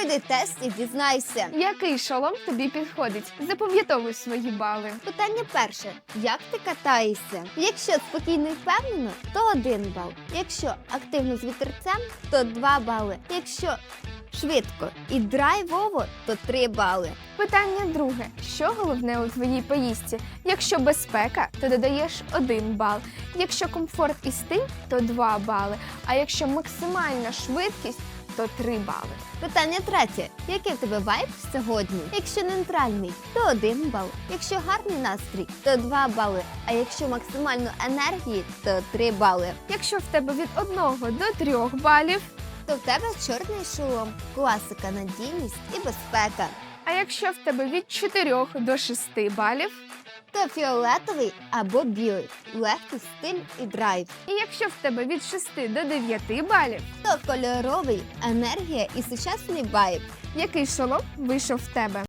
Пройди тест і дізнайся. Який шолом тобі підходить? Запам'ятовуй свої бали. Питання перше: як ти катаєшся? Якщо спокійно і впевнено, то один бал. Якщо активно з вітерцем, то два бали. Якщо швидко і драйвово, то три бали. Питання друге: що головне у твоїй поїздці? Якщо безпека, то додаєш один бал. Якщо комфорт і стиль, то 2 бали. А якщо максимальна швидкість, то 3 бали. Питання третє: який в тебе вайб сьогодні? Якщо нейтральний, то один бал. Якщо гарний настрій, то два бали. А якщо максимально енергії, то три бали. Якщо в тебе від 1 до 3 балів, То в тебе чорний шолом, класика, надійність і безпека. а якщо в тебе від 4 до 6 балів, То фіолетовий або білий, легкий стиль і драйв. і якщо в тебе від 6 до 9 балів, То кольоровий, енергія і сучасний вайб. який шолом вийшов в тебе?